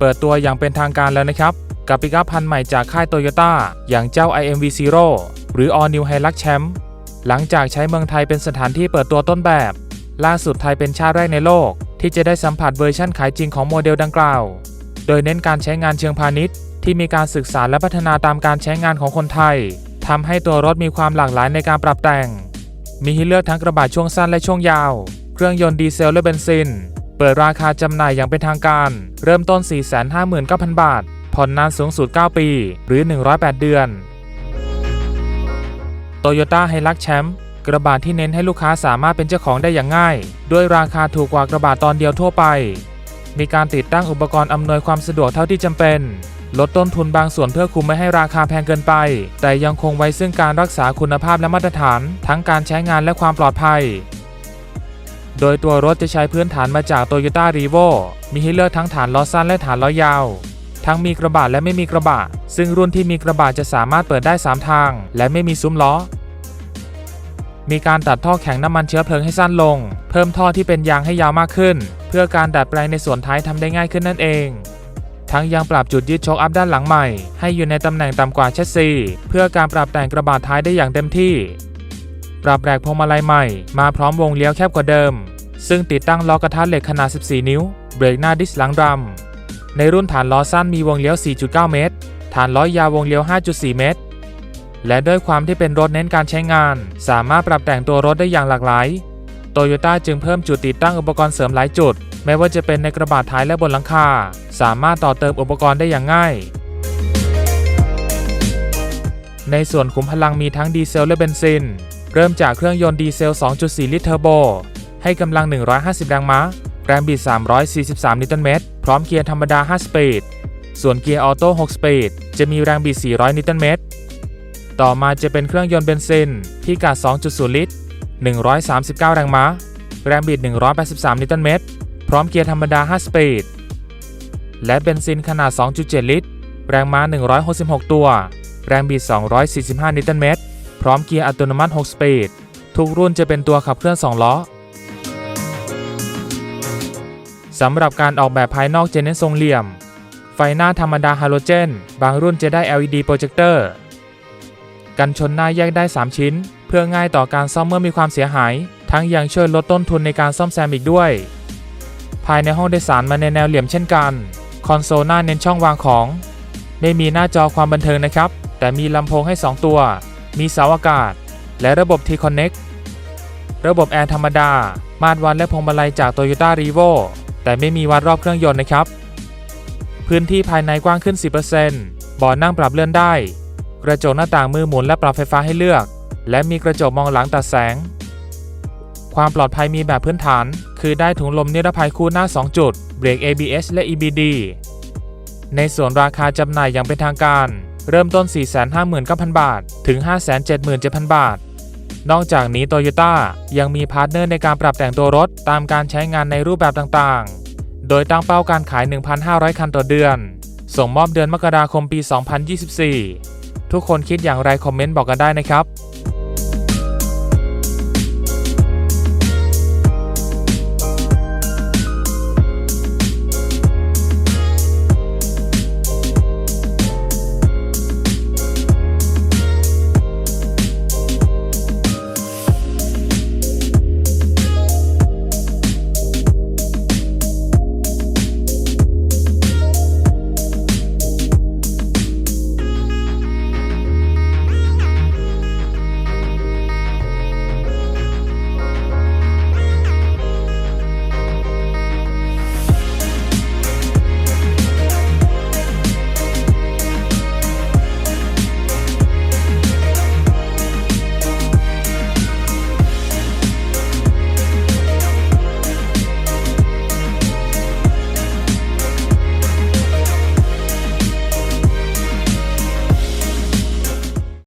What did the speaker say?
เปิดตัวอย่างเป็นทางการแล้วนะครับ กับปิกอัพพันธุ์ใหม่จากค่ายโตโยต้าอย่างเจ้า IMV Zero หรือ All New Hilux Champ หลังจากใช้เมืองไทยเป็นสถานที่เปิดตัวต้นแบบ ล่าสุดไทยเป็นชาติแรกในโลก ที่จะได้สัมผัสเวอร์ชั่นขายจริงของโมเดลดังกล่าว โดยเน้นการใช้งานเชิงพาณิชย์ ที่มีการศึกษาและพัฒนาตามการใช้งานของคนไทยทำให้ตัวรถมีความหลากหลายในการปรับแต่ง มีให้เลือกทั้งกระบะช่วงสั้นและช่วงยาว เครื่องยนต์ดีเซลและเบนซิน เปิดราคาจำหน่ายอย่างเป็นทางการ เริ่มต้น 459,000 บาท ผ่อนนานสูงสุด 9 ปี หรือ 108 เดือน Toyota Hilux Champ กระบะที่เน้นให้ลูกค้าสามารถเป็นเจ้าของได้อย่างง่าย ด้วยราคาถูกกว่ากระบะตอนเดียวทั่วไป มีการติดตั้งอุปกรณ์อำนวยความสะดวกเท่าที่จำเป็น ลดต้นทุนบางส่วนเพื่อคุมไม่ให้ราคาแพงเกินไป แต่ยังคงไว้ซึ่งการรักษาคุณภาพและมาตรฐาน ทั้งการใช้งานและความปลอดภัย โดยตัวรถจะใช้พื้นฐานมาจาก Toyota r e v o มีให้เลือกทั้งฐานล้อสั้นและฐานล้อยาว ทั้งมีกระบะและไม่มีกระบะ ซึ่งรุ่นที่มีกระบะจะสามารถเปิดได้ 3 ทาง และไม่มีซุ้มล้อ มีการตัดท่อแข็งน้ำมันเชื้อเพลิงให้สั้นลง เพิ่มท่อที่เป็นยางให้ยาวมากขึ้น เพื่อการดัดแปลงในส่วนท้ายทำได้ง่ายขึ้นนั่นเอง ทั้งยังปรับจุดยึดโชคอัพด้านหลังใหม่ ให้อยู่ในตำแหน่งต่ำกว่าแชสซี เพื่อการปรับแต่งกระบะท้ายได้อย่างเต็มที่ ปรับแรกพวงมาลัยใหม่ มาพร้อมวงเลี้ยวแคบกว่าเดิม ซึ่งติดตั้งล้อกระทะเหล็กขนาด 14 นิ้ว เบรกหน้าดิสหลังดำในรุ่นฐานล้อสั้นมีวงเลี้ยว 4.9 เมตร ฐานล้อยาววงเลี้ยว 5.4 เมตร และด้วยความที่เป็นรถเน้นการใช้งาน สามารถปรับแต่งตัวรถได้อย่างหลากหลายโตโยต้าจึงเพิ่มจุดติดตั้งอุปกรณ์เสริมหลายจุดไม่ว่าจะเป็นในกระบะท้ายและบนหลังคา สามารถต่อเติมอุปกรณ์ได้อย่างง่าย ในส่วนขุมพลังมีทั้งดีเซลและเบนซิน เริ่มจากเครื่องยนต์ดีเซล 2.4 ลิตรเทอร์โบ ให้กำลัง 150 แรงม้า แรงบิด 343 นิวตันเมตร พร้อมเกียร์ธรรมดา 5 สปีด ส่วนเกียร์ออโต้ 6 สปีด จะมีแรงบิด 400 นิวตันเมตร ต่อมาจะเป็นเครื่องยนต์เบนซินพิกัด 2.0 ลิตร 139 แรงม้า แรงบิด 183 นิวตันเมตร พร้อมเกียร์ธรรมดา 5 สปีด และเบนซินขนาด 2.7 ลิตร แรงม้า 166 ตัว แรงบิด 245 นิวตันเมตร พร้อมเกียร์อัตโนมัติ 6 สปีด ทุกรุ่นจะเป็นตัวขับเคลื่อน 2 ล้อ สำหรับการออกแบบภายนอกจะเน้นทรงเหลี่ยม ไฟหน้าธรรมดาฮาโลเจน บางรุ่นจะได้ LED โปรเจคเตอร์ กันชนหน้าแยกได้ 3 ชิ้น เพื่อง่ายต่อการซ่อมเมื่อมีความเสียหาย ทั้งยังช่วยลดต้นทุนในการซ่อมแซมอีกด้วย ภายในห้องโดยสารมาในแนวเหลี่ยมเช่นกัน คอนโซลหน้าเน้นช่องวางของ ไม่มีหน้าจอความบันเทิงนะครับ แต่มีลำโพงให้ 2 ตัว มีเสาอากาศ และระบบ T-Connect ระบบแอร์ธรรมดา มาตรวัดและพวงมาลัยจาก Toyota r e v o แต่ไม่มีวัดรอบเครื่องยนต์นะครับ พื้นที่ภายในกว้างขึ้น 10%เบาะนั่งปรับเลื่อนได้ กระจกหน้าต่างมือหมุนและปรับไฟฟ้าให้เลือก และมีกระจกมองหลังตัดแสง ความปลอดภัยมีแบบพื้นฐาน คือได้ถุงลมนิรภัยคู่หน้า 2 จุด เบรก ABS และ EBD ในส่วนราคาจำหน่ายอย่างเป็นทางการ เริ่มต้น 459,000 บาท ถึง 577,000 บาท นอกจากนี้โตโยต้ายังมีพาร์ทเนอร์ในการปรับแต่งตัวรถตามการใช้งานในรูปแบบต่างๆ โดยตั้งเป้าการขาย 1,500 คันต่อเดือน ส่งมอบเดือนมกราคมปี 2024 ทุกคนคิดอย่างไรคอมเมนต์บอกกันได้นะครับ